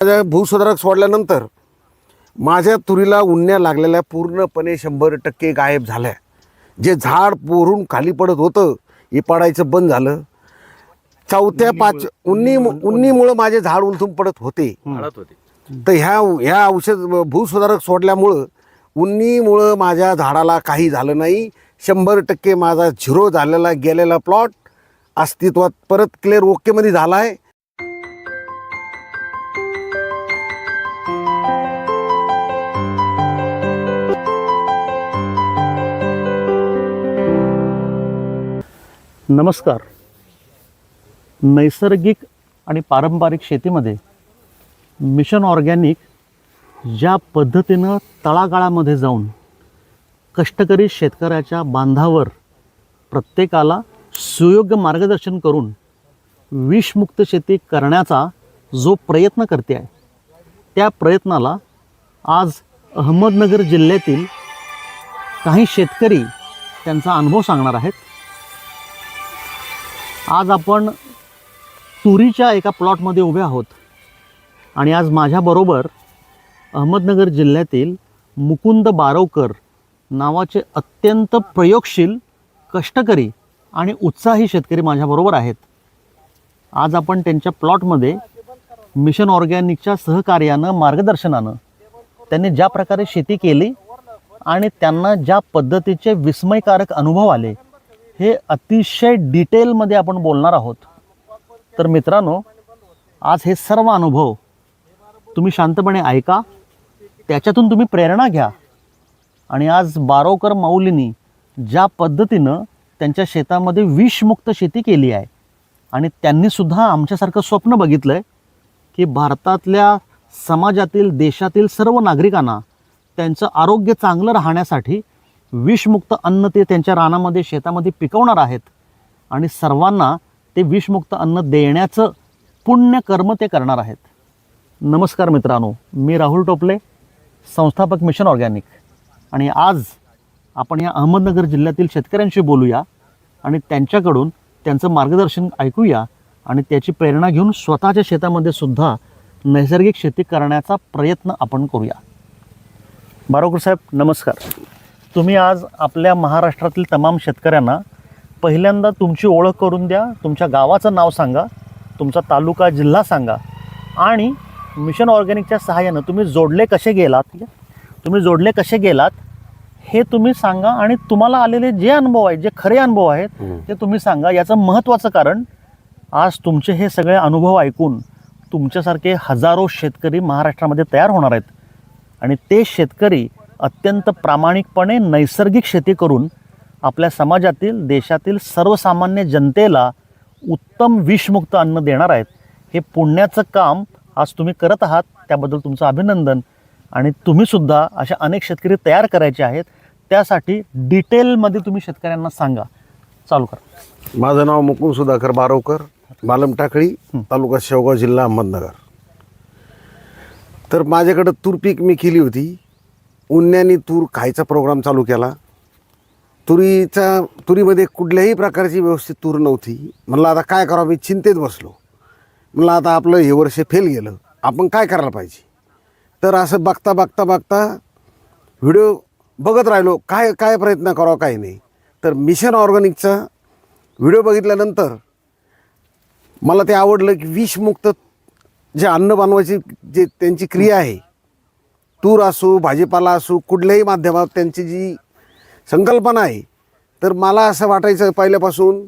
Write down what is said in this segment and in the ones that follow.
माझ्या भूसुधारक सोडल्यानंतर माझ्या तुरीला उन्ह्या लागलेल्या पूर्णपणे शंभर टक्के गायब झाल्या. जे झाड पोरून खाली पडत होतं हे पडायचं बंद झालं. चौथ्या पाच उन्नी उन्नीमुळं माझे झाड उलथून पडत होते. तर ह्या ह्या औषध भूसुधारक सोडल्यामुळं उन्नीमुळं माझ्या झाडाला काही झालं नाही. शंभर टक्के माझा झिरो झालेला गेलेला प्लॉट अस्तित्वात परत क्लिअर ओकेमध्ये झाला आहे नमस्कार. नैसर्गिक आणि पारंपरिक शेतीमध्ये मिशन ऑर्गॅनिक ज्या पद्धतीनं तळागाळामध्ये जाऊन कष्टकरी शेतकऱ्याच्या बांधावर प्रत्येकाला सुयोग्य मार्गदर्शन करून विषमुक्त शेती करण्याचा जो प्रयत्न करते आहे त्या प्रयत्नाला आज अहमदनगर जिल्ह्यातील काही शेतकरी त्यांचा अनुभव सांगणार आहेत. आज आपण तुरीच्या एका प्लॉटमध्ये उभे आहोत. आणि आज माझ्याबरोबर अहमदनगर जिल्ह्यातील मुकुंद बारवकर नावाचे अत्यंत प्रयोगशील कष्टकरी आणि उत्साही शेतकरी माझ्याबरोबर आहेत. आज आपण त्यांच्या प्लॉटमध्ये मिशन ऑर्गॅनिकच्या सहकार्यानं मार्गदर्शनानं त्यांनी ज्या प्रकारे शेती केली आणि त्यांना ज्या पद्धतीचे विस्मयकारक अनुभव आले हे अतिशय डिटेलमध्ये आपण बोलणार आहोत. तर मित्रांनो आज हे सर्व अनुभव तुम्ही शांतपणे ऐका त्याच्यातून तुम्ही प्रेरणा घ्या. आणि आज बारोकर माऊलींनी ज्या पद्धतीनं त्यांच्या शेतामध्ये विषमुक्त शेती केली आहे आणि त्यांनीसुद्धा आमच्यासारखं स्वप्न बघितलं आहे की भारतातल्या समाजातील देशातील सर्व नागरिकांना त्यांचं आरोग्य चांगलं राहण्यासाठी विषमुक्त अन्न ते त्यांच्या रानामध्ये शेतामध्ये पिकवणार आहेत. आणि सर्वांना ते विषमुक्त अन्न देण्याचं पुण्य कर्म ते करणार आहेत. नमस्कार मित्रांनो मी राहुल टोपले संस्थापक मिशन ऑर्गॅनिक. आणि आज आपण या अहमदनगर जिल्ह्यातील शेतकऱ्यांशी बोलूया आणि त्यांच्याकडून त्यांचं मार्गदर्शन ऐकूया आणि त्याची प्रेरणा घेऊन स्वतःच्या शेतामध्ये सुद्धा नैसर्गिक शेती करण्याचा प्रयत्न आपण करूया. बारोकर साहेब नमस्कार. तुम्ही आज आपल्या महाराष्ट्रातील तमाम शेतकऱ्यांना पहिल्यांदा तुमची ओळख करून द्या तुमच्या गावाचं नाव सांगा तुमचा तालुका जिल्हा सांगा. आणि मिशन ऑर्गॅनिकच्या सहाय्यानं तुम्ही जोडले कसे गेलात? तुम्ही जोडले कसे गेलात? हे तुम्ही सांगा आणि तुम्हाला आलेले जे अनुभव आहेत जे खरे अनुभव आहेत ते तुम्ही सांगा. याचं महत्त्वाचं कारण आज तुमचे हे सगळे अनुभव ऐकून तुमच्यासारखे हजारो शेतकरी महाराष्ट्रामध्ये तयार होणार आहेत. आणि ते शेतकरी अत्यंत प्रामाणिकपणे नैसर्गिक शेती करून आपल्या समाजातील देशातील सर्वसामान्य जनतेला उत्तम विषमुक्त अन्न देणार आहेत. हे पुण्याचं काम आज तुम्ही करत आहात त्याबद्दल तुमचं अभिनंदन. आणि तुम्हीसुद्धा अशा अनेक शेतकरी तयार करायचे आहेत त्यासाठी डिटेलमध्ये तुम्ही शेतकऱ्यांना सांगा. चालू करा. माझं नाव मुकुंद सुधाकर बारवकर मालम टाकळी तालुका शेवगाव जिल्हा अहमदनगर. तर माझ्याकडं तूर पीक मी केली होती. उन्यानी तूर खायचा प्रोग्राम चालू केला. तुरीचा तुरीमध्ये कुठल्याही प्रकारची व्यवस्थित तूर नव्हती. म्हणलं आता काय करावं? मी चिंतेत बसलो. म्हणलं आता आपलं हे वर्ष फेल गेलं. आपण काय करायला पाहिजे? तर असं बघता बघता बघता व्हिडिओ बघत राहिलो. काय काय प्रयत्न करावा काय नाही. तर मिशन ऑर्गॅनिकचा व्हिडिओ बघितल्यानंतर मला ते आवडलं की विषमुक्त जे अन्न बनवायची जे त्यांची क्रिया आहे तूर असू भाजीपाला असो कुठल्याही माध्यमात त्यांची जी संकल्पना आहे तर मला असं वाटायचं पहिल्यापासून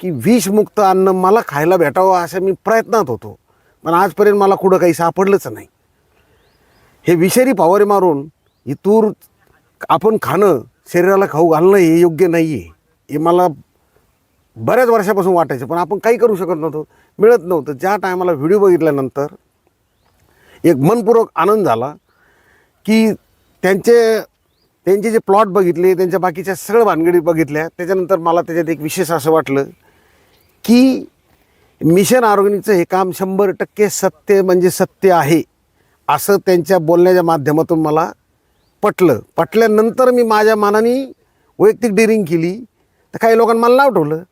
की विषमुक्त अन्न मला खायला भेटावं असं मी प्रयत्नात होतो. पण आजपर्यंत मला कुठं काही सापडलंच नाही. हे विषारी फवारे मारून ही तूर आपण खाणं शरीराला खाऊ घालणं हे योग्य नाही आहे हे मला बऱ्याच वर्षापासून वाटायचं पण आपण काही करू शकत नव्हतो मिळत नव्हतं. ज्या टायमाला व्हिडिओ बघितल्यानंतर एक मनपूर्वक आनंद झाला. की त्यांचे त्यांचे जे प्लॉट बघितले त्यांच्या बाकीच्या सगळं भानगडी बघितल्या त्याच्यानंतर मला त्याच्यात एक विशेष असं वाटलं की मिशन ऑर्गॅनिकचं हे काम शंभर टक्के सत्य म्हणजे सत्य आहे असं त्यांच्या बोलण्याच्या माध्यमातून मला पटलं. पटल्यानंतर मी माझ्या मनाने वैयक्तिक डिरिंग केली. तर काही लोकांना मला नाव ठेवलं.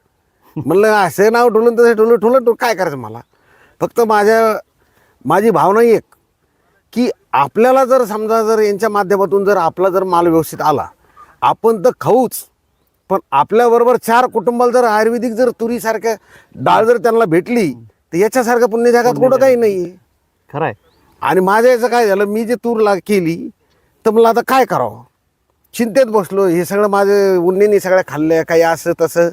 म्हणलं असं नाव ठेवलं तसं ठेवलं ठेवलं ठेवलं काय करायचं मला? फक्त माझ्या माझी भावना एक की आपल्याला जर समजा जर यांच्या माध्यमातून जर आपला जर माल व्यवस्थित आला आपण तर खाऊच. पण आपल्याबरोबर चार कुटुंबाला जर आयुर्वेदिक जर तुरीसारख्या डाळ जर त्यांना भेटली तर याच्यासारखं पुण्य जगात कुठं काही नाही. आहे खरं आहे आणि माझ्या याचं काय झालं मी जे तूर ला केली तर मला आता काय करावं? चिंतेत बसलो हे सगळं माझं उन्नीने सगळ्या खाल्ल्या काही असं तसं.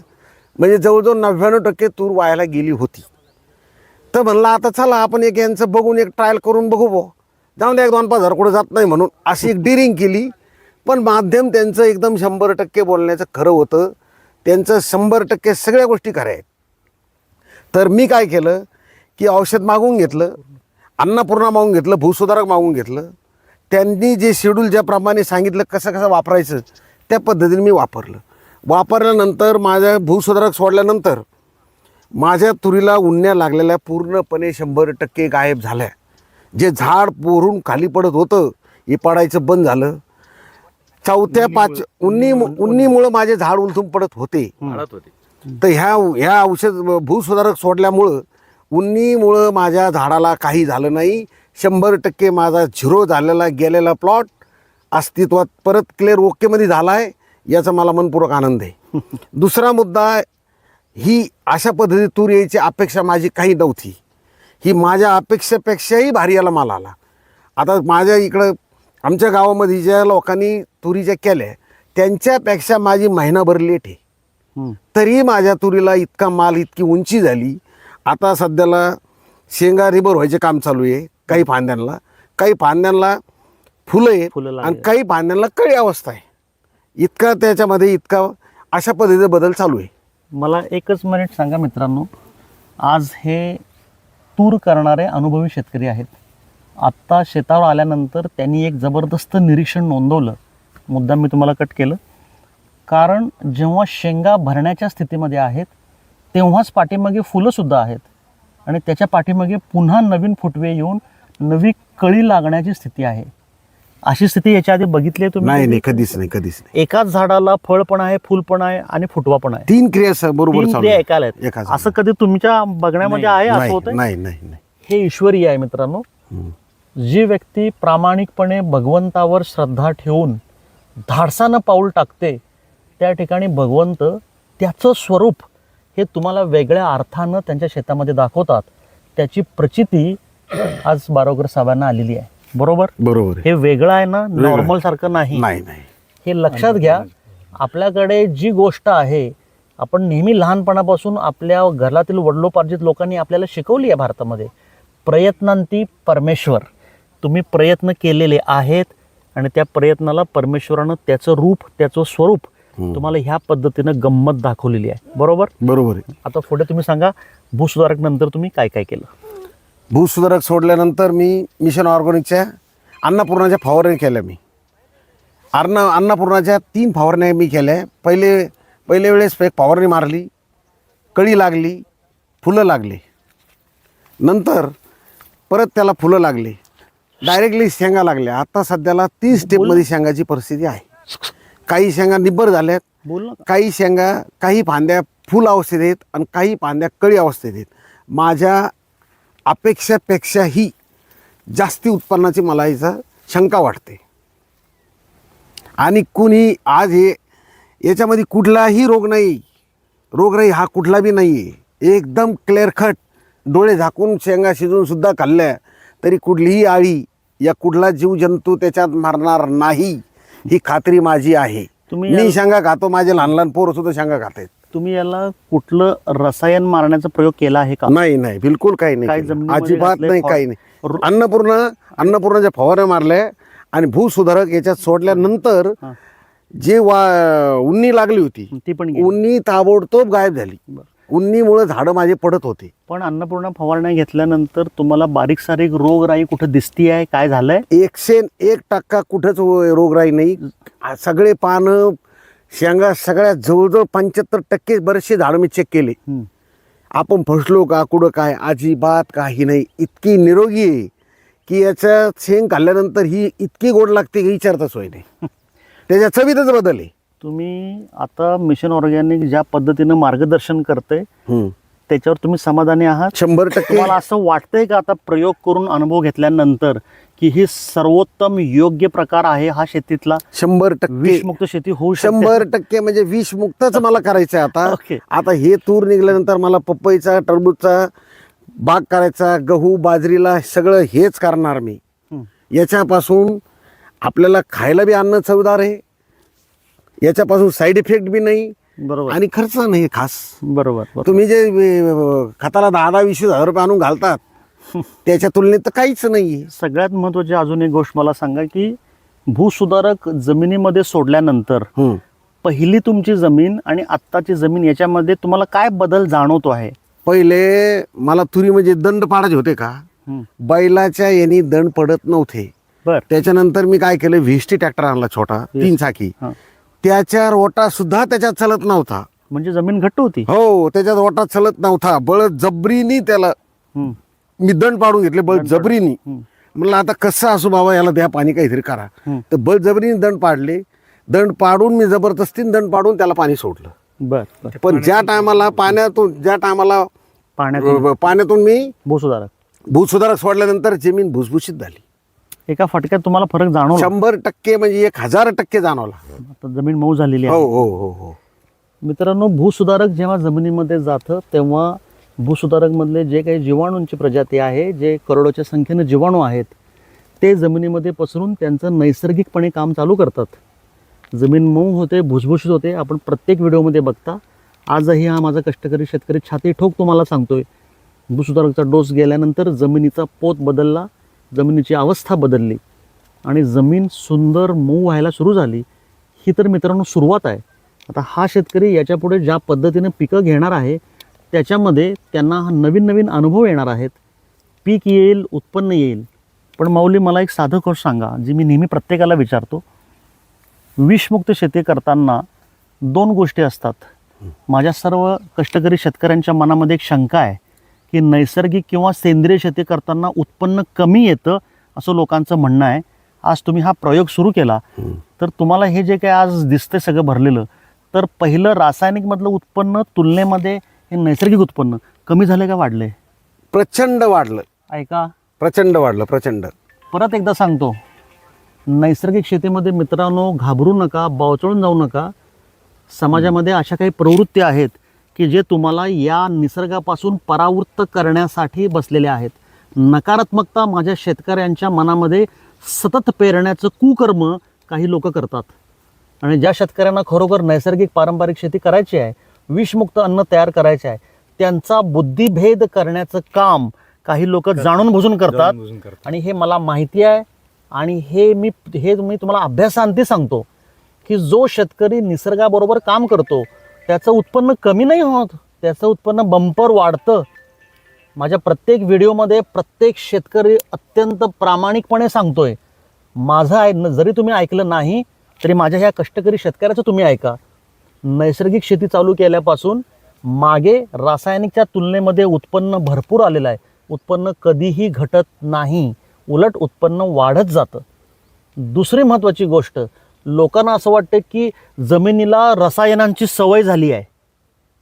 म्हणजे जवळजवळ नव्याण्णव टक्के तूर वायाला गेली होती. तर म्हणलं आता चला आपण एक यांचं बघून एक ट्रायल करून बघू बो जाऊन द्या एक दोन पाच हजार कुठं जात नाही म्हणून अशी एक डिरिंग केली. पण माध्यम त्यांचं एकदम शंभर टक्के बोलण्याचं खरं होतं. त्यांचं शंभर टक्के सगळ्या गोष्टी खऱ्या आहेत. तर मी काय केलं की औषध मागवून घेतलं अन्नपूर्णा मागून घेतलं भूसुधारक मागून घेतलं. त्यांनी जे शेड्यूल ज्याप्रमाणे सांगितलं कसं कसं वापरायचं त्या पद्धतीने मी वापरलं. वापरल्यानंतर माझ्या भूसुधारक सोडल्यानंतर माझ्या तुरीला उन्ह्या लागलेल्या पूर्णपणे शंभर टक्के गायब झाल्या. जे झाड पोरून खाली पडत होतं हे पडायचं बंद झालं. चौथ्या पाच उन्नी उन्नीमुळं. माझे झाड उलथून पडत होते. तर ह्या ह्या औषध भूसुधारक सोडल्यामुळं उन्नीमुळं माझ्या झाडाला काही झालं नाही. शंभर टक्के माझा झिरो झालेला गेलेला प्लॉट अस्तित्वात परत क्लिअर ओकेमध्ये झाला आहे याचा मला मनपूर्वक आनंद आहे. दुसरा मुद्दा ही अशा पद्धती तूर यायची अपेक्षा माझी काही नव्हती. ही माझ्या अपेक्षेपेक्षाही भारी याला माल आला. आता माझ्या इकडं आमच्या गावामध्ये ज्या लोकांनी तुरीच्या केल्या त्यांच्यापेक्षा माझी महिनाभर लेट आहे. तरी माझ्या तुरीला इतका माल इतकी उंची झाली. आता सध्याला शेंगा रिबर व्हायचे काम चालू आहे काही फांद्यांना. काही फांद्यांना फुलं आहेत फुलं आणि. काही फांद्यांना कळी अवस्था आहे. इतका त्याच्यामध्ये इतका अशा पद्धतीचा बदल चालू आहे. मला एकच मिनिट सांगा मित्रांनो. आज हे तूर करणारे अनुभवी शेतकरी आहेत. आत्ता शेतावर आल्यानंतर त्यांनी एक जबरदस्त निरीक्षण नोंदवलं. मुद्दाम मी तुम्हाला कट केलं. कारण जेव्हा शेंगा भरण्याच्या स्थितीमध्ये आहेत तेव्हाच पाठीमागे फुलंसुद्धा आहेत. आणि त्याच्या पाठीमागे पुन्हा नवीन फुटवे येऊन नवी कळी लागण्याची स्थिती आहे. अशी स्थिती याच्या आधी बघितली आहे तुम्ही? नाही नाही कधीच नाही कधीच नाही. एकाच झाडाला फळ पण आहे फुल पण आहे आणि फुटवा पण आहे. तीन क्रिया स- बरोबर तीन चालू क्रिया आहे. एकाला आहेत. एकाच असं कधी तुमच्या बघण्यामध्ये आहे असं नाही होतं नाही नाही नाही. हे ईश्वरी आहे मित्रांनो. हम्म. जी व्यक्ती प्रामाणिकपणे भगवंतावर श्रद्धा ठेवून धाडसानं पाऊल टाकते त्या ठिकाणी भगवंत त्याचं स्वरूप हे तुम्हाला वेगळ्या अर्थानं त्यांच्या शेतामध्ये दाखवतात. त्याची प्रचिती आज बारोगर साहेबांना आलेली आहे. बरोबर? बरोबर आहे. हे वेगळं आहे ना? नॉर्मल सारखं नाही. नाही नाही. हे लक्षात घ्या आपल्याकडे जी गोष्ट आहे आपण नेहमी लहानपणापासून आपल्या घरातील वडलोपार्जित लोकांनी आपल्याला शिकवली आहे भारतामध्ये. प्रयत्नांती परमेश्वर. तुम्ही प्रयत्न केलेले आहेत आणि त्या प्रयत्नाला परमेश्वरानं त्याचं रूप त्याचं स्वरूप हम्म. तुम्हाला ह्या पद्धतीनं गंमत दाखवलेली आहे. बरोबर? बरोबर आहे. आता पुढे तुम्ही सांगा भूसुधारक नंतर तुम्ही काय काय केलं? भूसुधारक सोडल्यानंतर मी मिशन ऑर्गॅनिकच्या अन्नपूर्णाच्या फवारणी केल्या मी. अन्न अन्नपूर्णाच्या तीन फवारण्या मी केल्या. पहिले पहिले वेळेस एक फवारणी मारली. कळी लागली. फुलं लागली. नंतर परत त्याला फुलं लागली. डायरेक्टली शेंगा लागल्या. आता सध्याला तीन स्टेपमध्ये शेंगाची परिस्थिती आहे. काही शेंगा निब्बर झाल्यात. बोल काही शेंगा काही फांद्या फुल अवस्थेत आहेत आणि काही फांद्या कळी अवस्थेत आहेत. माझ्या अपेक्षापेक्षाही जास्ती उत्पन्नाची मला याचा शंका वाटते आणि कुणी आज हे याच्यामध्ये कुठलाही रोग नाही. रोगराई हा कुठला बी नाही आहे एकदम क्लिअर कट डोळे झाकून शेंगा शिजून सुद्धा खाल्ल्या तरी कुठलीही आळी या कुठला जीवजंतू त्याच्यात मारणार नाही ही खात्री माझी आहे. तुम्ही मी शेंगा खातो माझे लहान लहान पोरं सुद्धा शेंगा खात आहेत तुम्ही याला कुठलं रसायन मारण्याचा प्रयोग केला आहे का नाही नाही बिलकुल काही नाही काय केलं. जमिनीमध्ये अजिबात नाही काही नाही रु- अन्नपूर्ण अन्नपूर्णाच्या फवाऱ्या मारल्या आणि भूसुधारक याच्यात सोडल्यानंतर हा. जे वा उन्नी लागली होती ती पण गेली. उन्नी ताबडतोब गायब झाली बरं. उन्नीमुळे झाडं माझे पडत होते पण अन्नपूर्णा फवारण्या घेतल्यानंतर तुम्हाला बारीक सारीक रोगराई कुठं दिसती आहे काय झालंय एकशे एक टक्का कुठंच रोगराई नाही सगळे पानं शेंगा सगळ्या जवळजवळ पंच्याहत्तर टक्के बरेचसे झाडं मी चेक केले. आपण फसलो का कुठं काय अजिबात काही नाही. इतकी निरोगी आहे की याच्या शेंग खाल्ल्यानंतर ही इतकी गोड लागते की विचारता सोय नाही. त्याच्या चवीतच बदल आहे. तुम्ही आता मिशन ऑर्गॅनिक ज्या पद्धतीनं मार्गदर्शन करते. त्याच्यावर तुम्ही समाधानी आहात? शंभर टक्के. तुम्हाला असं वाटतंय का आता प्रयोग करून अनुभव घेतल्यानंतर की ही सर्वोत्तम योग्य प्रकार आहे हा शेतीतला. शंभर टक्के. विषमुक्त शेती होऊ शकते. शंभर टक्के म्हणजे विष मुक्तच मला करायचं आहे आता. आता हे तूर निघाल्यानंतर मला पपईचा टरबूजचा बाग करायचा गहू बाजरीला सगळं हेच करणार मी. हं. याच्यापासून आपल्याला खायला बी अन्न चवदार आहे. याच्यापासून साईड इफेक्ट बी नाही. बरोबर. आणि खर्च नाही खास. बरोबर बरोबर. तुम्ही जे अं, खताला दहा दहा वीस वीस हजार रुपये आणून घालतात त्याच्या तुलनेत तर काहीच नाही सगळ्यात महत्वाची अजून एक गोष्ट मला सांगा की भूसुधारक जमिनीमध्ये सोडल्यानंतर पहिली तुमची जमीन आणि आत्ताची जमीन याच्यामध्ये तुम्हाला काय बदल जाणवतो आहे? पहिले मला तुरी म्हणजे दंड पाडायचे होते का. बैलाच्या यांनी दंड पडत नव्हते. त्याच्यानंतर मी काय केलं? व्हीस्टी ट्रॅक्टर आणला छोटा तीन चाकी. त्याच्या रोटा सुद्धा त्याच्यात चालत नव्हता. म्हणजे जमीन घट्ट होती? हो त्याच्यात रोटा चालत नव्हता. बळ जबरीनी त्याला. मी दंड पाडून घेतले बळ जबरीनी हं. म्हणलं आता कसं असू बाबा याला द्या पाणी काहीतरी करा. हं. तर बळजबरीने दंड पाडले. दंड पाडून मी जबरदस्तीने दंड पाडून त्याला पाणी सोडलं. बर पण ज्या टायमाला पाण्यातून ज्या टायमाला पाण्यात पाण्यातून मी भूसुधारक भूसुधारक सोडल्यानंतर जमीन भुसभुशीत झाली. एका फटक्यात तुम्हाला फरक जाणवला? शंभर टक्के म्हणजे एक हजार टक्के जाणवला. जमीन मऊ झालेली हो आहे. हो हो हो मित्रांनो भूसुधारक जेव्हा जमिनीमध्ये जातं तेव्हा भूसुधारकमधले जे काही जीवाणूंची प्रजाती आहे जे करोडोच्या संख्येनं जीवाणू आहेत ते जमिनीमध्ये पसरून त्यांचं नैसर्गिकपणे काम चालू करतात. जमीन मऊ होते भुसभुशीत होते. आपण प्रत्येक व्हिडिओमध्ये बघता आजही हा माझा कष्टकरी शेतकरी छाती ठोक तुम्हाला सांगतोय. भूसुधारकचा डोस गेल्यानंतर जमिनीचा पोत बदलला जमिनीची अवस्था बदलली आणि जमीन सुंदर मऊ व्हायला सुरू झाली. ही तर मित्रांनो सुरुवात आहे. आता हा शेतकरी याच्यापुढे ज्या पद्धतीनं पिकं घेणार आहे त्याच्यामध्ये त्यांना हा नवीन नवीन अनुभव येणार आहेत. पीक येईल उत्पन्न येईल. पण माऊली मला एक साधं गोष्ट सांगा जी मी नेहमी प्रत्येकाला विचारतो. विषमुक्त शेती करताना दोन गोष्टी असतात. माझ्या सर्व कष्टकरी शेतकऱ्यांच्या मनामध्ये एक शंका आहे की नैसर्गिक किंवा सेंद्रिय शेती करताना उत्पन्न कमी येतं असं लोकांचं म्हणणं आहे. आज तुम्ही हा प्रयोग सुरू केला. तर तुम्हाला हे जे काही आज दिसतंय सगळं भरलेलं तर पहिलं रासायनिकमधलं उत्पन्न तुलनेमध्ये हे नैसर्गिक उत्पन्न कमी झालं का वाढलंय? प्रचंड वाढलं. ऐका. प्रचंड वाढलं प्रचंड. परत एकदा सांगतो. नैसर्गिक शेतीमध्ये मित्रांनो घाबरू नका बावचळून जाऊ नका. समाजामध्ये अशा काही प्रवृत्ती आहेत की जे तुम्हाला या निसर्गापासून परावृत्त करण्यासाठी बसलेल्या आहेत. नकारात्मकता माझ्या शेतकऱ्यांच्या मनामध्ये सतत पेरण्याचं कुकर्म काही लोक करतात. आणि ज्या शेतकऱ्यांना खरोखर नैसर्गिक पारंपरिक शेती करायची आहे विषमुक्त अन्न तयार करायचे आहे. त्यांचा बुद्धिभेद करण्याचं काम काही लोक जाणून बुजून करतात. आणि हे मला माहिती आहे. आणि हे मी हे मी तुम्हाला अभ्यासांती सांगतो की जो शेतकरी निसर्गाबरोबर काम करतो त्याचं उत्पन्न कमी नाही होत. त्याचं उत्पन्न बंपर वाढतं. माझ्या प्रत्येक व्हिडिओमध्ये प्रत्येक शेतकरी अत्यंत प्रामाणिकपणे सांगतोय. माझं आहे जरी तुम्ही ऐकलं नाही तरी माझ्या ह्या कष्टकरी शेतकऱ्याचं तुम्ही ऐका. नैसर्गिक शेती चालू केल्यापासून मागे रासायनिकच्या तुलनेमध्ये उत्पन्न भरपूर आलेलं आहे. उत्पन्न कधीही घटत नाही. उलट उत्पन्न वाढत जातं. दुसरी महत्त्वाची गोष्ट लोकांना असं वाटतं की जमिनीला रसायनांची सवय झाली आहे.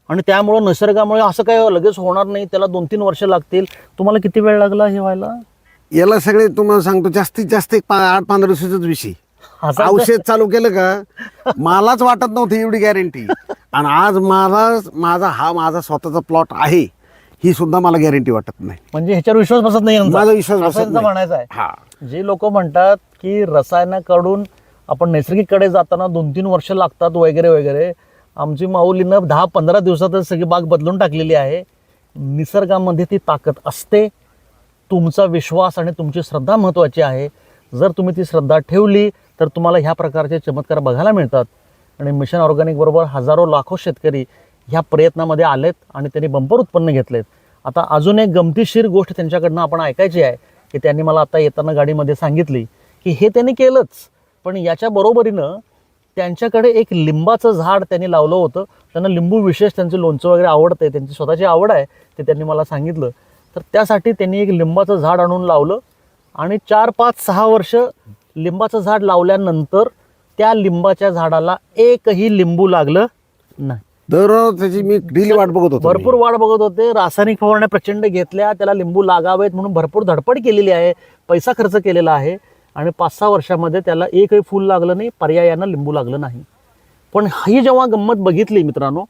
आणि त्यामुळं निसर्गामुळे असं काय लगेच होणार नाही. त्याला दोन तीन वर्ष लागतील. तुम्हाला किती वेळ लागला हे व्हायला? याला सगळे तुम्हाला सांगतो जास्तीत जास्त एक पा- आठ पंधरा दिवसाचाच विषय. औषध चालू केलं का? मलाच वाटत नव्हतं एवढी गॅरंटी आणि आज माझा माझा हा माझा स्वतःचा प्लॉट आहे ही सुद्धा मला गॅरंटी वाटत नाही. म्हणजे ह्याच्यावर विश्वास बसत नाही यांचा. माझा विश्वास असं बसत यांचं नाही. म्हणायचं आहे. हा. जे लोक म्हणतात की रसायनाकडून आपण नैसर्गिककडे जाताना दोन तीन वर्ष लागतात वगैरे वगैरे. आमची माऊलीनं दहा पंधरा दिवसातच सगळी बाग बदलून टाकलेली आहे. निसर्गामध्ये ती ताकद असते. तुमचा विश्वास आणि तुमची श्रद्धा महत्त्वाची आहे. जर तुम्ही ती श्रद्धा ठेवली तर तुम्हाला ह्या प्रकारचे चमत्कार बघायला मिळतात. आणि मिशन ऑर्गॅनिक बरोबर हजारो लाखो शेतकरी ह्या प्रयत्नामध्ये आलेत आणि त्यांनी बंपर उत्पन्न घेतलेत. आता अजून एक गमतीशीर गोष्ट त्यांच्याकडनं आपण ऐकायची आहे की त्यांनी मला आता येताना गाडीमध्ये सांगितली की हे त्यांनी केलंच. पण याच्या बरोबरीनं त्यांच्याकडे एक लिंबाचं झाड त्यांनी लावलं होतं. त्यांना लिंबू विशेष त्यांचं लोणचं वगैरे आवडतं आहे त्यांची स्वतःची आवड आहे ते त्यांनी मला सांगितलं. तर त्यासाठी त्यांनी एक लिंबाचं झाड आणून लावलं. आणि चार पाच सहा वर्ष लिंबाचं झाड लावल्यानंतर त्या लिंबाच्या झाडाला एकही लिंबू लागलं नाही. दररोज त्याची मी डेली वाट बघत होतो भरपूर वाट बघत होते. रासायनिक फवारण्या प्रचंड घेतल्या. त्याला लिंबू लागावेत म्हणून भरपूर धडपड केलेली आहे. पैसा खर्च केलेला आहे. आणि पाच सहा वर्षामध्ये त्याला एकही फूल लागलं नाही. पर्यायानं लिंबू लागलं नाही. पण ही जेव्हा गंमत बघितली मित्रांनो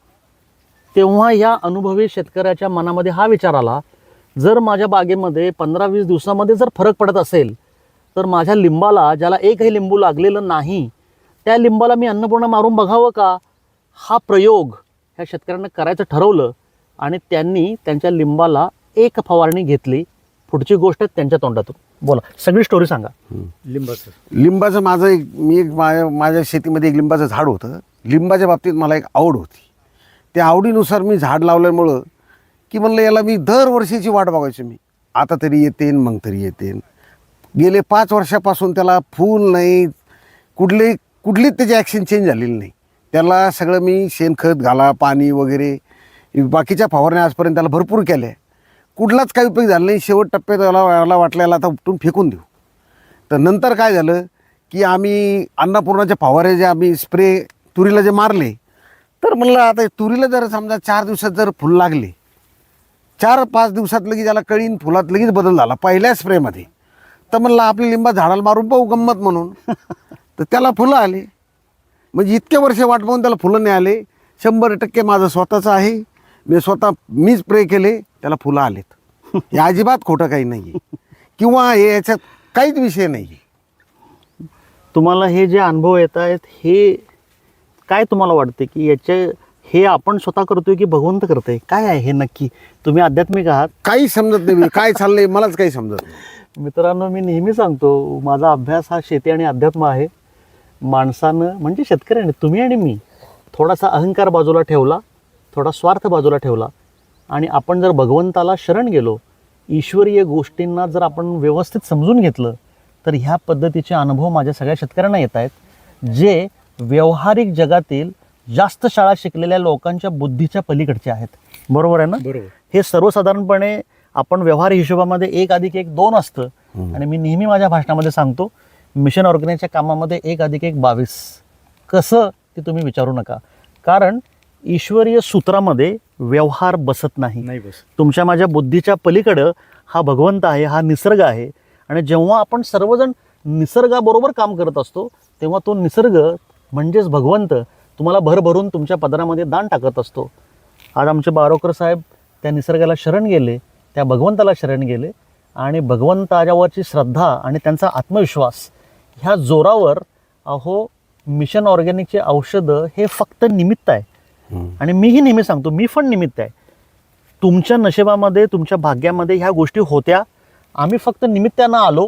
तेव्हा या अनुभवी शेतकऱ्याच्या मनामध्ये हा विचार आला. जर माझ्या बागेमध्ये पंधरा वीस दिवसामध्ये जर फरक पडत असेल तर माझ्या लिंबाला ज्याला एकही लिंबू लागलेलं नाही त्या लिंबाला मी अन्नपूर्णा मारून बघावं का? हा प्रयोग ह्या शेतकऱ्यांना करायचं ठरवलं आणि त्यांनी त्यांच्या लिंबाला एक फवारणी घेतली. पुढची गोष्ट त्यांच्या तोंडातून. बोला सगळी स्टोरी सांगा. लिंबाचं. लिंबाचं माझं एक मी एक माझ्या माझ्या शेतीमध्ये एक लिंबाचं झाड होतं. लिंबाच्या बाबतीत मला एक आवड होती. त्या आवडीनुसार मी झाड लावल्यामुळं की म्हणलं याला मी दरवर्षीची वाट बघायची मी. आता तरी येतेन मग तरी येतेन. गेले पाच वर्षापासून त्याला फूल नाही कुठले कुठलीच त्याची ॲक्शन चेंज झालेली नाही. त्याला सगळं मी शेणखत घाला पाणी वगैरे बाकीच्या फवारण्या आजपर्यंत त्याला भरपूर केल्या. कुठलाच काही उपयोग झाला नाही. शेवट टप्प्यात त्याला मला वाटलं याला आता उपटून फेकून देऊ. तर नंतर काय झालं की आम्ही अन्नपूर्णाच्या फवारे जे आम्ही स्प्रे तुरीला जे मारले तर म्हणलं आता तुरीला जर समजा चार दिवसात जर फुल लागले चार पाच दिवसात लगेच त्याला कळीन फुलात लगेच बदल झाला पहिल्या स्प्रेमध्ये तर म्हणलं आपली लिंबा झाडाला मारून पाहू गंमत म्हणून. तर त्याला फुलं आली. म्हणजे इतके वर्ष वाट पाहून त्याला फुलं नाही आले. शंभर टक्के माझं स्वतःचं आहे. मी स्वतः मी स्प्रे केले त्याला फुलं आलेत. हे अजिबात खोटं काही नाही आहे किंवा हे याच्यात काहीच विषय नाही आहे तुम्हाला हे जे अनुभव येत आहेत हे काय तुम्हाला वाटते की याचे हे आपण स्वतः करतोय की भगवंत करतोय? काय आहे हे नक्की? तुम्ही आध्यात्मिक आहात. काही समजत नाही काय चाललंय मलाच काही समजत नाही. मित्रांनो मी नेहमी सांगतो माझा अभ्यास हा शेती आणि अध्यात्म आहे. माणसानं म्हणजे शेतकऱ्याने तुम्ही आणि मी थोडासा अहंकार बाजूला ठेवला थोडा स्वार्थ बाजूला ठेवला. आणि आपण जर भगवंताला शरण गेलो ईश्वरीय गोष्टींना जर आपण व्यवस्थित समजून घेतलं तर ह्या पद्धतीचे अनुभव माझ्या सगळ्या शेतकऱ्यांना येत आहेत जे व्यावहारिक जगातील जास्त शाळा शिकलेल्या लोकांच्या बुद्धीच्या पलीकडचे आहेत. बरोबर आहे ना? बरोबर. हे सर्वसाधारणपणे आपण व्यवहार हिशोबामध्ये एक अधिक एक दोन असतं. आणि मी नेहमी माझ्या भाषणामध्ये सांगतो मिशन ऑर्गनाईजच्या कामामध्ये एक अधिक एक बावीस. कसं ते तुम्ही विचारू नका. कारण ईश्वरीय सूत्रामध्ये व्यवहार बसत नाही. नाही बस तुमच्या माझ्या बुद्धीच्या पलीकडं हा भगवंत आहे हा निसर्ग आहे. आणि जेव्हा आपण सर्वजण निसर्गाबरोबर काम करत असतो तेव्हा तो निसर्ग म्हणजेच भगवंत तुम्हाला भरभरून तुमच्या पदरामध्ये दान टाकत असतो. आज आमचे बारोकर साहेब त्या निसर्गाला शरण गेले. त्या भगवंताला शरण गेले आणि भगवंताच्यावरची श्रद्धा आणि त्यांचा आत्मविश्वास ह्या जोरावर अहो मिशन ऑर्गॅनिकचे औषधं हे फक्त निमित्त आहे. आणि मीही नेहमी सांगतो मी पण निमित्त आहे. तुमच्या नशिबामध्ये तुमच्या भाग्यामध्ये ह्या गोष्टी होत्या. आम्ही फक्त निमित्तानं आलो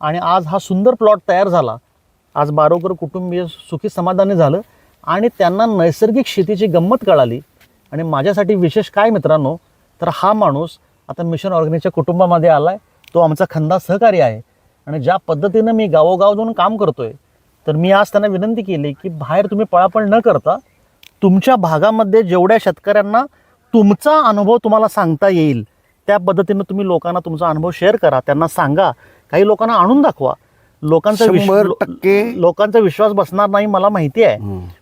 आणि आज हा सुंदर प्लॉट तयार झाला. आज बारोकर कुटुंबीय सुखी समाधानी झालं आणि त्यांना नैसर्गिक शेतीची गंमत कळाली. आणि माझ्यासाठी विशेष काय मित्रांनो तर हा माणूस आता मिशन ऑर्गनाईजच्या कुटुंबामध्ये आला आहे तो आमचा खंदा सहकारी आहे आणि ज्या पद्धतीनं मी गावोगाव जाऊन काम करतोय तर मी आज त्यांना विनंती केली की बाहेर तुम्ही पळापळ न करता तुमच्या भागामध्ये जेवढ्या शेतकऱ्यांना तुमचा अनुभव तुम्हाला सांगता येईल त्या पद्धतीनं तुम्ही लोकांना तुमचा अनुभव शेअर करा त्यांना सांगा काही लोकांना आणून दाखवा लोकांचा विश्व- शंभर लो- टक्के. लोकांचा विश्वास बसणार नाही मला माहिती आहे.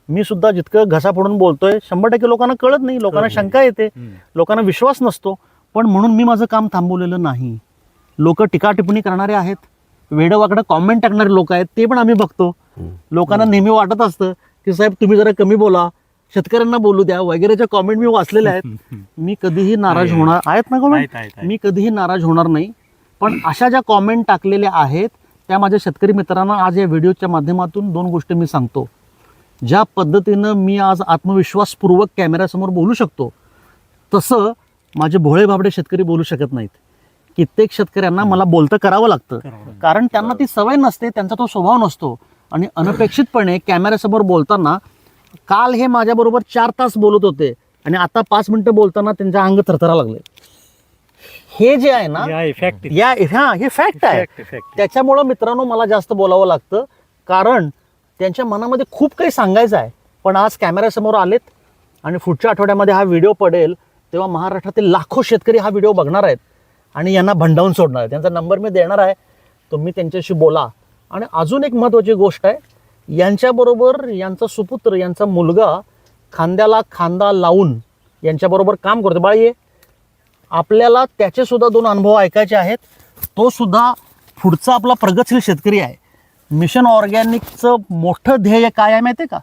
मी सुद्धा जितकं घसा फोडून बोलतोय शंभर टक्के लोकांना कळत नाही लोकांना. शंका येते. लोकांना विश्वास नसतो पण म्हणून मी माझं काम थांबवलेलं नाही. लोक टीका टिप्पणी करणारे आहेत. वेडवाकडं कॉमेंट टाकणारे लोक आहेत ते पण आम्ही बघतो. लोकांना नेहमी वाटत असतं की साहेब तुम्ही जरा कमी बोला. शेतकऱ्यांना बोलू द्या. वगैरेच्या कॉमेंट मी वाचलेल्या आहेत. मी कधीही नाराज होणार आहेत ना कॉमेंट. मी कधीही नाराज होणार नाही. पण अशा ज्या कॉमेंट टाकलेल्या आहेत त्या माझ्या शेतकरी मित्रांना आज या व्हिडिओच्या माध्यमातून दोन गोष्टी मी सांगतो. ज्या पद्धतीनं मी आज आत्मविश्वासपूर्वक कॅमेऱ्यासमोर बोलू शकतो तसं माझे भोळे भाबडे शेतकरी बोलू शकत नाहीत. कित्येक शेतकऱ्यांना मला बोलतं करावं लागतं. कारण त्यांना ती सवय नसते त्यांचा तो स्वभाव नसतो. आणि अनपेक्षितपणे कॅमेऱ्यासमोर बोलताना काल हे माझ्याबरोबर चार तास बोलत होते. आणि आता पाच मिनिटं बोलताना त्यांच्या अंग थरथरा लागले. हे जे आहे ना या इफेक्ट या हा हे फॅक्ट आहे. त्याच्यामुळं मित्रांनो मला जास्त बोलावं लागतं. कारण त्यांच्या मनामध्ये खूप काही सांगायचं आहे. पण आज कॅमेऱ्यासमोर आलेत आणि पुढच्या आठवड्यामध्ये हा व्हिडिओ पडेल. तेव्हा महाराष्ट्रातील लाखो शेतकरी हा व्हिडिओ बघणार आहेत आणि यांना भंडावून सोडणार आहे त्यांचा नंबर मी देणार आहे. तुम्ही त्यांच्याशी बोला. आणि अजून एक महत्त्वाची गोष्ट आहे यांच्याबरोबर यांचा सुपुत्र यांचा मुलगा खांद्याला खांदा लावून यांच्याबरोबर काम करतो. बाळ ये आपल्याला त्याचेसुद्धा दोन अनुभव ऐकायचे आहेत. तो सुद्धा पुढचा आपला प्रगतशील शेतकरी आहे. मिशन ऑर्गॅनिकचं मोठं ध्येय काय आहे माहिती आहे का?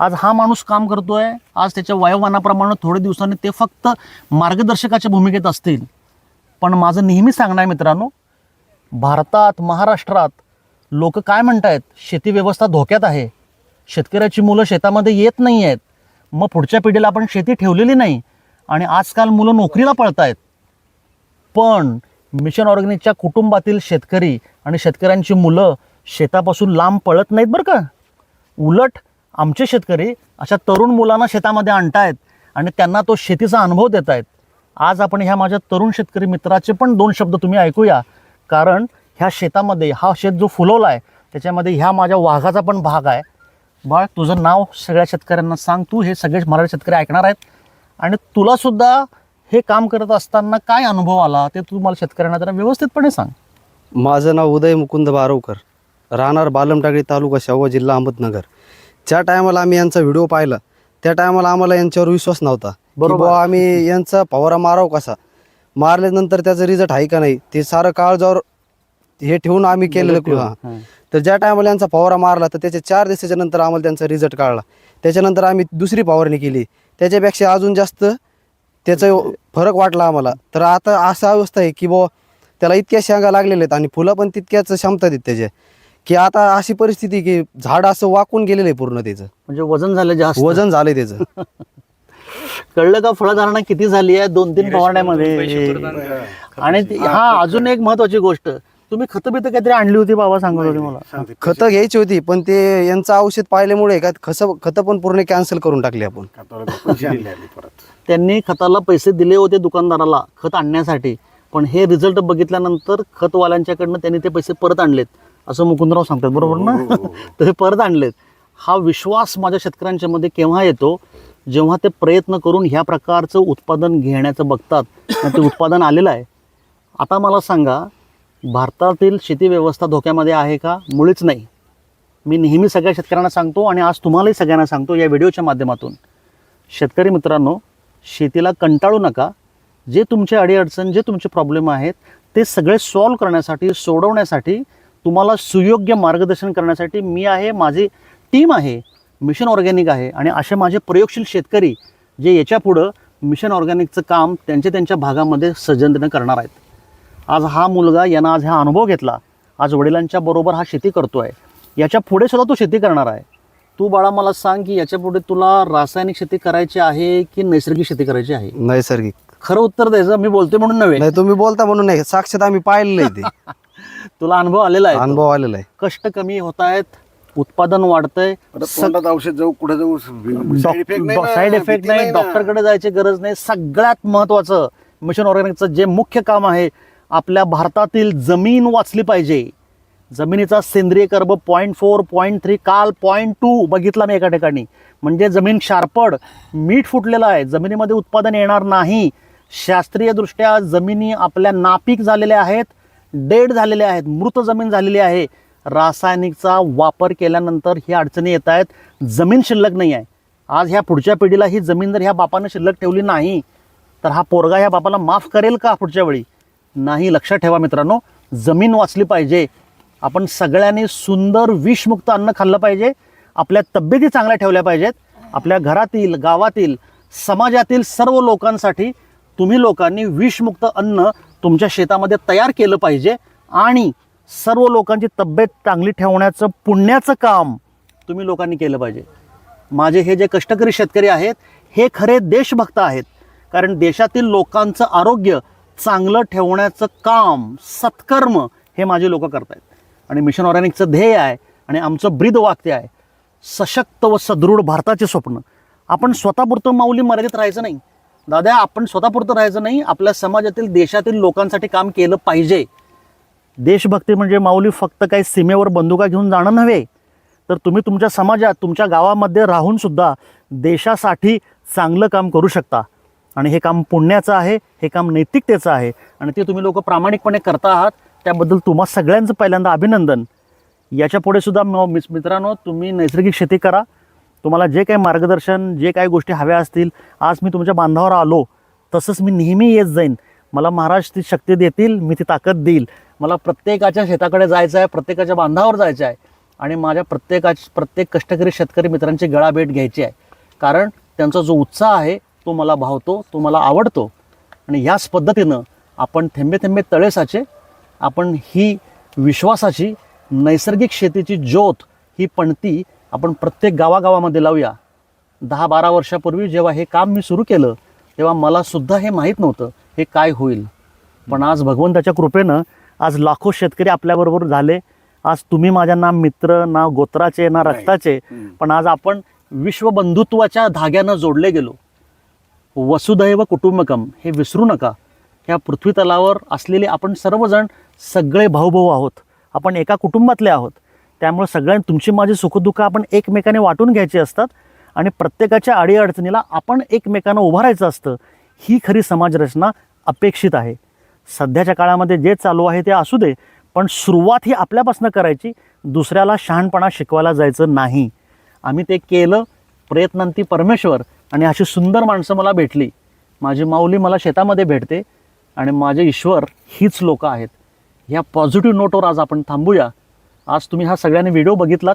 आज हा माणूस काम करतोय. आज त्याच्या वयोमानाप्रमाणे थोड्या दिवसांनी ते फक्त मार्गदर्शकाच्या भूमिकेत असतील. पण माझं नेहमी सांगणं आहे मित्रांनो भारतात महाराष्ट्रात लोक काय म्हणतायत? शेती व्यवस्था धोक्यात आहे. शेतकऱ्याची मुलं शेतामध्ये येत नाही आहेत मग पुढच्या पिढीला आपण शेती ठेवलेली नाही आणि आजकाल मुलं नोकरीला पळत आहेत पण मिशन ऑर्गॅनिकच्या कुटुंबातील शेतकरी आणि शेतकऱ्यांची मुलं शेतापासून लांब पळत नाहीत बरं का? उलट आमचे शेतकरी अशा तरुण मुलांना शेतामध्ये आणतायत आणि त्यांना तो शेतीचा अनुभव देत आहेत आज आपण ह्या माझ्या तरुण शेतकरी मित्राचे पण दोन शब्द तुम्ही ऐकूया. कारण ह्या शेतामध्ये हा शेत जो फुलवला आहे त्याच्यामध्ये ह्या माझ्या वाघाचा पण भाग आहे. बाळ तुझं नाव सगळ्या शेतकऱ्यांना सांग. तू हे सगळे मराठी शेतकरी ऐकणार आहेत. आणि तुलासुद्धा हे काम करत असताना काय अनुभव आला ते तू मला शेतकऱ्यांना जरा व्यवस्थितपणे सांग. माझं नाव उदय मुकुंद बारवकर राहणार बालमटाकळी तालुका शेवगाव जिल्हा अहमदनगर. ज्या टायमाला आम्ही यांचा व्हिडिओ पाहिला त्या टायमाला आम्हाला यांच्यावर विश्वास नव्हता. बरोबर. आम्ही यांचा फवारा माराव कसा? मारल्यानंतर त्याचा रिझल्ट आहे का नाही? ते सारं काळजावर हे ठेवून आम्ही केलेलं तर ज्या टायमाला यांचा फवारा मारला तर त्याच्या चार दिवसाच्या नंतर आम्हाला त्यांचा रिझल्ट काढला त्याच्यानंतर आम्ही दुसरी फवारणी केली. त्याच्यापेक्षा अजून जास्त त्याचा फरक वाटला आम्हाला. तर आता असा अवस्था आहे की बुवा त्याला इतक्या शेंगा लागलेल्या आहेत आणि फुलं पण तितक्याच क्षमता आहेत त्याच्या की आता अशी परिस्थिती की झाड असं वाकून गेलेलं आहे पूर्ण त्याचं. म्हणजे वजन झालं जास्त. वजन झालंय त्याचं. कळलं का फळधारणा किती झाली आहे? दोन तीन फवारण्यामध्ये. आणि ती- हा अजून एक महत्वाची गोष्ट. तुम्ही खतं बितं काहीतरी आणली होती बाबा सांगत होते मला. खतं घ्यायची होती पण ते यांचं औषध पाहिल्यामुळे का खस खतं पण पूर्ण कॅन्सल करून टाकली आपण. पैसे दिले आले परत. त्यांनी खताला पैसे दिले होते दुकानदाराला खत आणण्यासाठी. पण हे रिझल्ट बघितल्यानंतर खतवाल्यांच्याकडनं त्यांनी ते पैसे परत आणलेत. असं मुकुंदराव सांगतात बरोबर ना? तर हे परत आणलेत. हा विश्वास माझ्या शेतकऱ्यांच्या मध्ये केव्हा येतो? जेव्हा ते प्रयत्न करून ह्या प्रकारचं उत्पादन घेण्याचं बघतात आणि ते उत्पादन आलेलं आहे. आता मला सांगा भारतातील शेती व्यवस्था धोक्यामध्ये आहे का? मुळीच नाही. मी नेहमी सगळ्या शेतकऱ्यांना सांगतो आणि आज तुम्हालाही सगळ्यांना सांगतो या व्हिडिओच्या माध्यमातून. शेतकरी मित्रांनो शेतीला कंटाळू नका. जे तुमचे अडीअडचण जे तुमचे प्रॉब्लेम आहेत ते सगळे सॉल्व्ह करण्यासाठी सोडवण्यासाठी तुम्हाला सुयोग्य मार्गदर्शन करण्यासाठी मी आहे माझी टीम आहे मिशन ऑर्गॅनिक आहे आणि असे माझे प्रयोगशील शेतकरी जे याच्या पुढं मिशन ऑर्गॅनिकचं काम त्यांच्या त्यांच्या भागामध्ये सज्जनतेनं करणार आहेत. आज हा मुलगा यानं आज हा अनुभव घेतला. आज वडिलांच्या बरोबर हा शेती करतो आहे याच्यापुढे सुद्धा तो शेती करणार आहे. तू बाळा मला सांग की याच्यापुढे तुला रासायनिक शेती करायची आहे की नैसर्गिक शेती करायची आहे? नैसर्गिक. खरं उत्तर द्यायचं मी बोलते म्हणून नव्हे. नाही तुम्ही बोलता म्हणून नाही. साक्षात आम्ही पाहिलेलं आहे ते. तुला अनुभव आलेला आहे अनुभव आलेला आहे. कष्ट कमी होत आहेत उत्पादन वाढतंय. तोंडात औषध जाऊ कुठे जाऊ साईड इफेक्ट नाही. डॉक्टरकडे जायची गरज नाही. सगळ्यात महत्वाचं मिशन ऑर्गॅनिकचं जे मुख्य काम आहे आपल्या भारतातील जमीन वाचली पाहिजे. जमिनीचा सेंद्रिय कर्ब पॉईंट फोर पॉईंट थ्री काल पॉईंट टू बघितला मी एका ठिकाणी. म्हणजे जमीन शारपड मीठ फुटलेलं आहे जमिनीमध्ये उत्पादन येणार नाही. शास्त्रीयदृष्ट्या जमिनी आपल्या नापीक झालेल्या आहेत. डेड झालेले आहेत मृत जमीन झालेली आहे. रासायनिकचा वापर केल्यानंतर ही अडचणी येत आहेत. जमीन शिल्लक नाही आहे. आज ह्या पुढच्या पिढीला ही जमीन जर ह्या बापानं शिल्लक ठेवली नाही तर हा पोरगा ह्या बापाला माफ करेल का पुढच्या वेळी? नाही लक्षात ठेवा मित्रांनो. जमीन वाचली पाहिजे. आपण सगळ्यांनी सुंदर विषमुक्त अन्न खाल्लं पाहिजे. आपल्या तब्येती चांगल्या ठेवल्या पाहिजेत. आपल्या घरातील गावातील समाजातील सर्व लोकांसाठी तुम्ही लोकांनी विषमुक्त अन्न तुमच्या शेतामध्ये तयार केलं पाहिजे आणि सर्व लोकांची तब्येत चांगली ठेवण्याचं पुण्याचं काम तुम्ही लोकांनी केलं पाहिजे. माझे हे जे कष्टकरी शेतकरी आहेत हे खरे देशभक्त आहेत. कारण देशातील लोकांचं आरोग्य चांगलं ठेवण्याचं काम सत्कर्म हे माझे लोक करत आहेत आणि मिशन ऑर्गॅनिकचं ध्येय आहे आणि आमचं ब्रीद वाक्य आहे सशक्त व सदृढ भारताचे स्वप्न. आपण स्वतःपुरतं माऊली मर्यादित राहायचं नाही. दादा आपण स्वतःपुरतं राहायचं नाही. आपल्या समाजातील देशातील लोकांसाठी काम केलं पाहिजे. देशभक्ती म्हणजे माऊली फक्त काही सीमेवर बंदुका घेऊन जाणं नव्हे. तर तुम्ही तुमच्या समाजात तुमच्या गावामध्ये राहून सुद्धा देशासाठी चांगलं काम करू शकता. आणि हे काम पुण्याचं आहे हे काम नैतिकतेचं आहे. आणि ते तुम्ही लोक प्रामाणिकपणे करता आहात. त्याबद्दल तुम्हा सगळ्यांचं पहिल्यांदा अभिनंदन. याच्यापुढे सुद्धा मिस- मित्रांनो तुम्ही नैसर्गिक शेती करा. तुम्हाला जे काही मार्गदर्शन जे काही गोष्टी हव्या असतील आज मी तुमच्या बांधावर आलो तसंच मी नेहमी येत जाईन. मला महाराज ती शक्ती देतील मी ती ताकद देईल. मला प्रत्येकाच्या शेताकडे जायचं आहे प्रत्येकाच्या बांधावर जायचं आहे आणि माझ्या प्रत्येकाच प्रत्येक कष्टकरी शेतकरी मित्रांची गळाभेट घ्यायची आहे. कारण त्यांचा जो उत्साह आहे तो मला भावतो तो मला आवडतो. आणि याच पद्धतीनं आपण थेंबे थेंबे तळे साचे आपण ही विश्वासाची नैसर्गिक शेतीची ज्योत ही पणती आपण प्रत्येक गावागावामध्ये लावूया. दहा बारा वर्षापूर्वी जेव्हा हे काम मी सुरू केलं तेव्हा मला सुद्धा हे माहीत नव्हतं हे काय होईल. पण आज भगवंताच्या कृपेनं आज लाखो शेतकरी आपल्याबरोबर झाले. आज तुम्ही माझ्या ना मित्र ना गोत्राचे ना रक्ताचे पण आज आपण विश्वबंधुत्वाच्या धाग्यानं जोडले गेलो. वसुदैव कुटुंबकम हे विसरू नका. ह्या पृथ्वी तलावर असलेले आपण सर्वजण सगळे भाऊभाऊ आहोत. आपण एका कुटुंबातले आहोत. त्यामुळे सगळ्या तुमची माझी सुखदुःख आपण एकमेकाने वाटून घ्यायची असतात आणि प्रत्येकाच्या अडीअडचणीला आपण एकमेकांना उभारायचं असतं ही खरी समाजरचना अपेक्षित आहे. सध्याच्या काळामध्ये जे चालू आहे ते असू दे पण सुरुवात ही आपल्यापासून करायची दुसऱ्याला शहाणपणा शिकवायला जायचं नाही. आम्ही ते केलं प्रयत्नांती परमेश्वर आणि अशी सुंदर माणसं मला भेटली. माझी माऊली मला शेतामध्ये भेटते आणि माझे ईश्वर हीच लोकं आहेत. ह्या पॉझिटिव्ह नोटवर आज आपण थांबूया. आज तुम्ही हा सगळ्यांनी व्हिडिओ बघितलात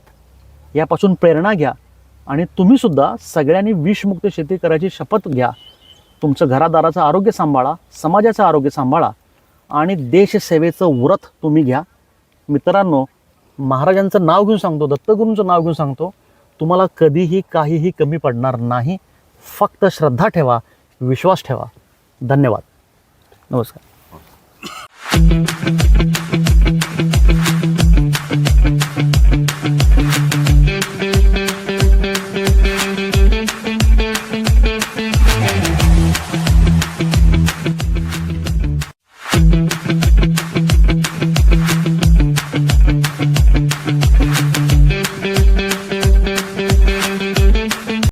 यापासून प्रेरणा घ्या आणि तुम्हीसुद्धा सगळ्यांनी विषमुक्त शेती करायची शपथ घ्या. तुमचं घरादाराचं आरोग्य सांभाळा समाजाचं आरोग्य सांभाळा आणि देशसेवेचं व्रत तुम्ही घ्या. मित्रांनो महाराजांचं नाव घेऊन सांगतो दत्तगुरूंचं नाव घेऊन सांगतो. तुम्हाला कधीही काहीही कमी पडणार नाही. फक्त श्रद्धा ठेवा विश्वास ठेवा. धन्यवाद. नमस्कार.